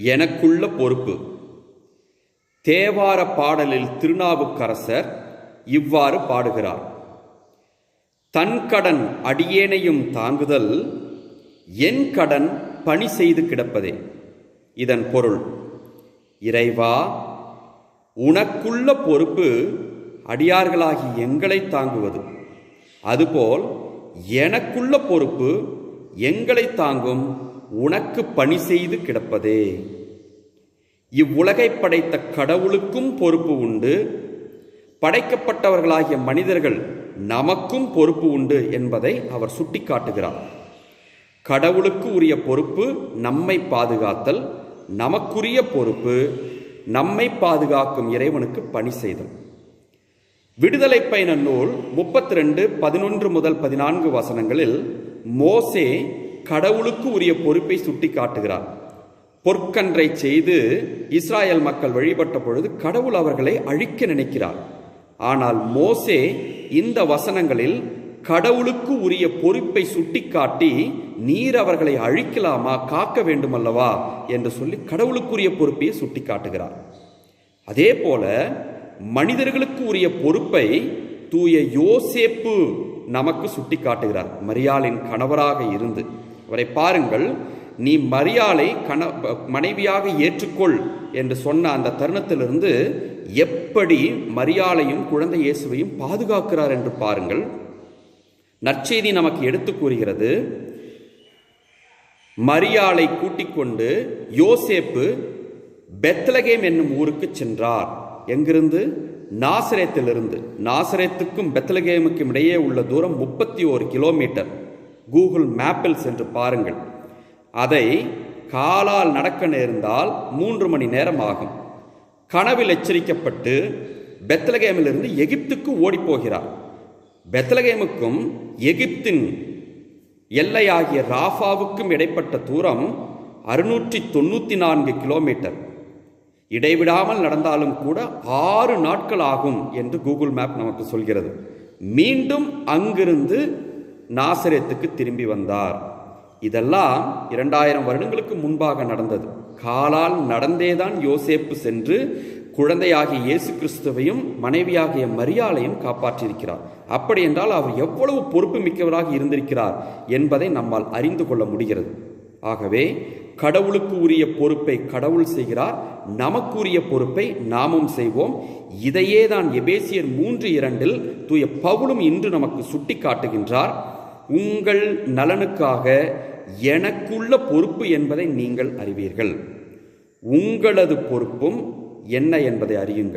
எனக்குள்ள பொறுப்பு. தேவார பாடலில் திருநாவுக்கரசர் இவ்வாறு பாடுகிறார். தன் கடன் அடியேனையும் தாங்குதல் என் கடன் பணி செய்து கிடப்பதே. இதன் பொருள் இறைவா உனக்குள்ள பொறுப்பு அடியார்களாகி எங்களை தாங்குவது. அதுபோல் எனக்குள்ள பொறுப்பு எங்களை தாங்கும் உனக்கு பணி செய்து கிடப்பதே. இவ்வுலகை படைத்த கடவுளுக்கும் பொறுப்பு உண்டு. படைக்கப்பட்டவர்களாகிய மனிதர்கள் நமக்கும் பொறுப்பு உண்டு என்பதை அவர் சுட்டிக்காட்டுகிறார். கடவுளுக்கு உரிய பொறுப்பு நம்மை பாதுகாத்தல் நமக்குரிய பொறுப்பு நம்மை பாதுகாக்கும் இறைவனுக்கு பணி செய்தல். விடுதலை பயண நூல் முப்பத்தி ரெண்டு பதினொன்று முதல் பதினான்கு வசனங்களில் மோசே கடவுளுக்கு உரிய பொறுப்பை சுட்டி காட்டுகிறார் பொற்கன்றை செய்து இஸ்ராயல் மக்கள் வழிபட்ட பொழுது கடவுள் அவர்களை அழிக்க நினைக்கிறார். ஆனால் மோசே இந்த வசனங்களில் கடவுளுக்கு உரிய பொறுப்பை சுட்டிக்காட்டி நீர் அவர்களை அழிக்கலாமா காக்க வேண்டுமல்லவா என்று சொல்லி கடவுளுக்குரிய பொறுப்பையை சுட்டிக்காட்டுகிறார். அதே போல மனிதர்களுக்கு உரிய பொறுப்பை தூய யோசேப்பு நமக்கு சுட்டி காட்டுகிறார் மரியாளின் கணவராக இருந்து அவரை பாருங்கள் நீ மரியாளை கண மனைவியாக ஏற்றுக்கொள் என்று சொன்ன அந்த தருணத்திலிருந்து எப்படி மரியாளையும் குழந்தை இயேசுவையும் பாதுகாக்கிறார் என்று பாருங்கள். நற்செய்தி நமக்கு எடுத்து கூறுகிறது மரியாளை கூட்டிக் கொண்டு யோசேப்பு பெத்லகேம் என்னும் ஊருக்கு சென்றார். எங்கிருந்து? நாசரேத்திலிருந்து. நாசரேத்துக்கும் பெத்லகேமுக்கும் இடையே உள்ள தூரம் முப்பத்தி ஓரு கிலோமீட்டர். கூகுள் மேப்பில் சென்று பாருங்கள். அதை காலால் நடக்க நேர்ந்தால் மூன்று மணி நேரம் ஆகும் கனவில் எச்சரிக்கப்பட்டு பெத்லகேமிலிருந்து எகிப்துக்கு ஓடிப்போகிறார். பெத்லகேமுக்கும் எகிப்தின் எல்லையாகிய ராஃபாவுக்கும் இடைப்பட்ட தூரம் அறுநூற்றி தொண்ணூற்றி நான்கு கிலோமீட்டர். இடைவிடாமல் நடந்தாலும் கூட ஆறு நாட்கள் ஆகும் என்று கூகுள் மேப் நமக்கு சொல்கிறது. மீண்டும் அங்கிருந்து நாசரேத்துக்கு திரும்பி வந்தார். இதெல்லாம் இரண்டாயிரம் வருடங்களுக்கு முன்பாக நடந்தது. காலால் நடந்தேதான் யோசேப்பு சென்று குழந்தையாகிய இயேசு கிறிஸ்துவையும் மனைவியாகிய மரியாளையும் காப்பாற்றியிருக்கிறார். அப்படி என்றால் அவர் எவ்வளவு பொறுப்பு மிக்கவராக இருந்திருக்கிறார் என்பதை நம்மால் அறிந்து கொள்ள முடிகிறது. ஆகவே கடவுளுக்கு உரிய பொறுப்பை கடவுள் செய்கிறார் நமக்குரிய பொறுப்பை நாமும் செய்வோம். இதையே தான் எபேசியர் மூன்று இரண்டில் தூய பவுலும் இன்று நமக்கு சுட்டி காட்டுகின்றார் உங்கள் நலனுக்காக எனக்குள்ள பொறுப்பு என்பதை நீங்கள் அறிவீர்கள். உங்களது பொறுப்பும் என்ன என்பதை அறியுங்கள்.